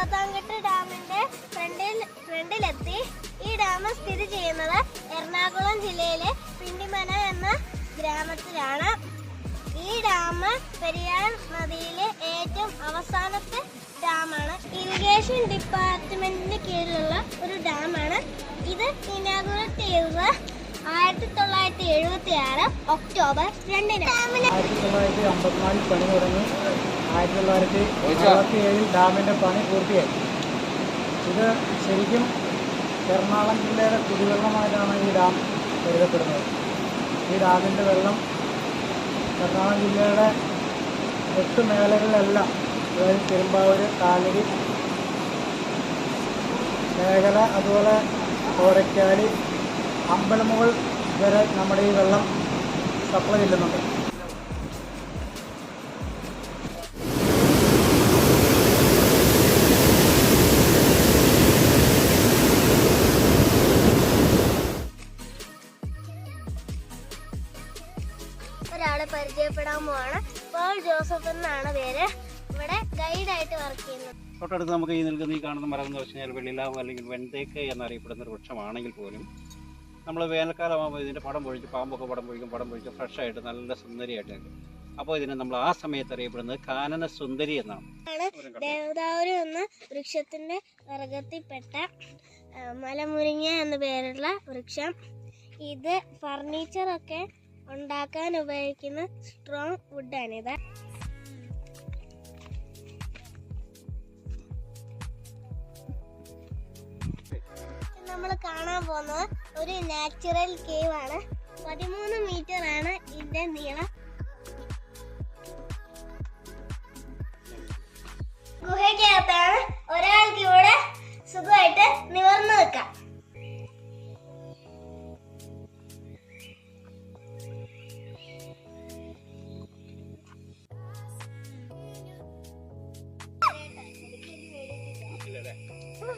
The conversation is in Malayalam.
പാതാത്താൻകെട്ട് ഡാമിന്റെ ഫ്രണ്ടിൽ ഫ്രണ്ടിലെത്തി. ഈ ഡാം സ്ഥിതി ചെയ്യുന്നത് എറണാകുളം ജില്ലയിലെ പിണ്ടിമന എന്ന ഗ്രാമത്തിലാണ്. ഈ ഡാം പെരിയാർ നദിയിലെ ഏറ്റവും അവസാനത്തെ ഡാമാണ്. ഇറിഗേഷൻ ഡിപ്പാർട്ട്മെന്റിന് കീഴിലുള്ള ഒരു ഡാമാണ്. ഇത് ഇനാഗുറേറ്റ് ചെയ്തത് ആയിരത്തി തൊള്ളായിരത്തി എഴുപത്തി ആറ് ഒക്ടോബർ രണ്ടിന്. ആയിരത്തി തൊള്ളായിരത്തി അമ്പത്തിനാലിൽ പണി തുടങ്ങി ആയിരത്തി തൊള്ളായിരത്തി അറുപത്തി ഏഴിൽ ഡാമിന്റെ പണി പൂർത്തിയായി. ഇത് ശരിക്കും എറണാകുളം ജില്ലയുടെ കുടിവെള്ളമായിട്ടാണ് ഈ ഡാം കരുതപ്പെടുന്നത്. ഈ ഡാമിന്റെ വെള്ളം എറണാകുളം ജില്ലയുടെ എട്ട് മേഖലകളിലെല്ലാം അതായത് പെരുമ്പാവൂർ കാലടി മേഖല അതുപോലെ കോരക്കാലി അമ്പലമുകൾ വരെ നമ്മുടെ ഈ വെള്ളം സപ്ലൈ ചെല്ലുന്നുണ്ട് ഒരാളെ പരിചയപ്പെടാൻ പോവാണ് പോൾ ജോസഫ് എന്നാണ് പേര്. ഇവിടെ ഗൈഡായിട്ട് വർക്ക് ചെയ്യുന്നത്. തൊട്ടടുത്ത് നമുക്ക് ഈ നിൽക്കുന്ന ഈ കാണുന്ന മരം എന്ന് വെച്ച് കഴിഞ്ഞാൽ വെള്ളിലാവ് അല്ലെങ്കിൽ വെൺതേക്ക് എന്നറിയപ്പെടുന്ന ഒരു വൃക്ഷമാണെങ്കിൽ പോലും നമ്മൾ വേനൽക്കാലമാകുമ്പോൾ ഇതിന്റെ പടം പൊഴിച്ച് പാമ്പൊക്കെ പടം പൊഴിക്കും പടം പൊഴിച്ച് ഫ്രഷായിട്ട് നല്ല സുന്ദരിയായിട്ട് നിൽക്കും. അപ്പോൾ ഇതിനെ നമ്മൾ ആ സമയത്ത് അറിയപ്പെടുന്നത് കാനന സുന്ദരി എന്നാണ്. ദേവദാരു എന്ന വൃക്ഷത്തിന്റെ വർഗത്തിൽപ്പെട്ട മലമുരിങ്ങ എന്ന പേരുള്ള വൃക്ഷം. ഇത് ഫർണിച്ചറൊക്കെ ഉണ്ടാക്കാൻ ഉപയോഗിക്കുന്ന സ്ട്രോങ് ഇത്. നമ്മൾ കാണാൻ പോകുന്നത് ഒരു നാച്ചുറൽ കേവ് ആണ്. പതിമൂന്ന് മീറ്റർ ആണ്